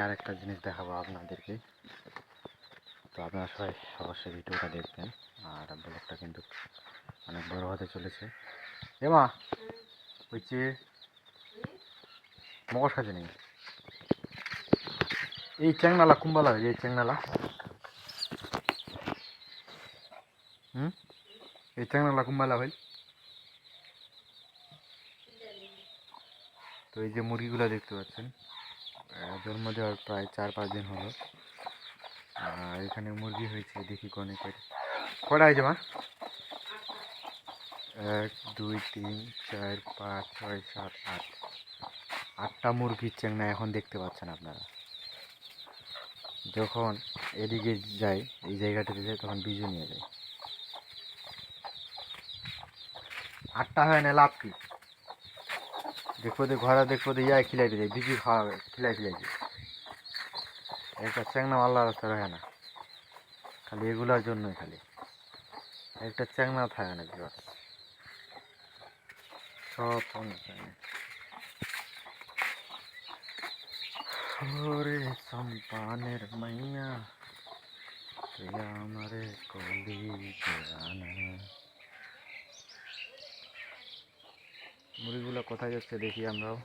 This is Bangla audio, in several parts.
আর একটা জিনিস দেখাবো আপনাদেরকে। তো আপনারা সবাই অবশ্যই ভিডিওটা দেখবেন। আর ব্লগটা কিন্তু অনেক বড় হতে চলেছে। এ মা হচ্ছে মগজ খাচ্ছে নাকি? এই চ্যাংনালা, কুম্বালা হয়েছে এই চ্যাংনালা। হুম? এই চ্যাংনালা, কুম্বালা ভাই। তো এই যে মুরগিগুলো দেখতে পাচ্ছেন। জন্ম দেওয়ার প্রায় চার পাঁচ দিন হলো। আর এখানে মুরগি হয়েছে, দেখি কনে করে কটা হয়েছে মা? এক, দুই, তিন, চার, পাঁচ, ছয়, সাত, আট। আটটা মুরগির চেংনা এখন দেখতে পাচ্ছেন আপনারা। যখন এদিকে যাই এই জায়গাটাতে যাই তখন বিজু নিয়ে যায়। আটটা হয় না, লাভ কি? দে ঘরে দেখব দে ইয়া, খিলাইতে যায় বিজু খাওয়াবে, খিলাই খিলাই দিয়ে। একটা চ্যাংনা আল্লাহ রাস্তা রহে না। খালি এগুলোর জন্যই খালি। একটা চ্যাংনা থাকে না বিবাস সব অন্য সম্পানের মাইয়া আমারে কলি জানা মুড়িগুলো কোথায় যাচ্ছে দেখি আমরাও।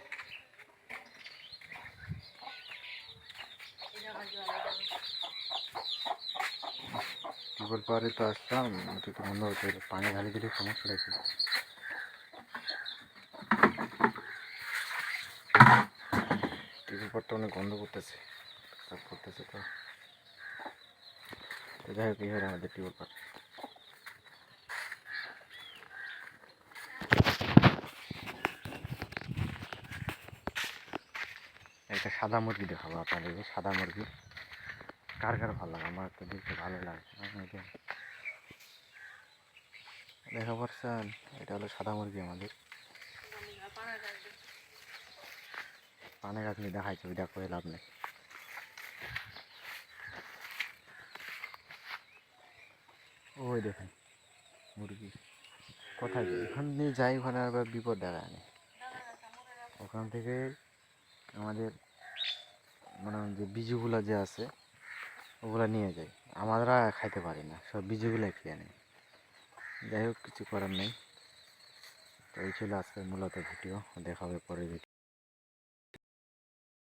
টিউবওয়েল পারে তো আসলাম একটু বন্ধ হচ্ছে পানি ঢালি দিলে সমস্যা রয়েছে টিউবওয়েল পারটা অনেক গন্ধ করতেছে করতেছে তো। যাই হোক, এই আমাদের টিউবওয়েল পার একটা সাদা মুরগি দেখাবো আপনাদেরকে সাদা মুরগি। কার কার ভালো লাগে? আমার তো দেখতে ভালো লাগে। আপনাকে দেখা পারছেন এটা হলো সাদা মুরগি আমাদের। পানে গাছ নিয়ে দেখাইছে ওইটা করে লাভ নেই। ওই দেখেন, মুরগি। কোথায় এখান দিয়ে যাই, ওখানে আবার বিপদ দেখা নেই ওখান থেকে আমাদের মানে যে বীজগুলো যে আছে, ওগুলো নিয়ে যায়। আমরা খাইতে পারি না, সব বীজগুলো খেয়ে নেই যাই হোক, কিছু করার নেই। তো এই ছিল আজকের মূলত ভিডিও। দেখাবে পরে ভিডিও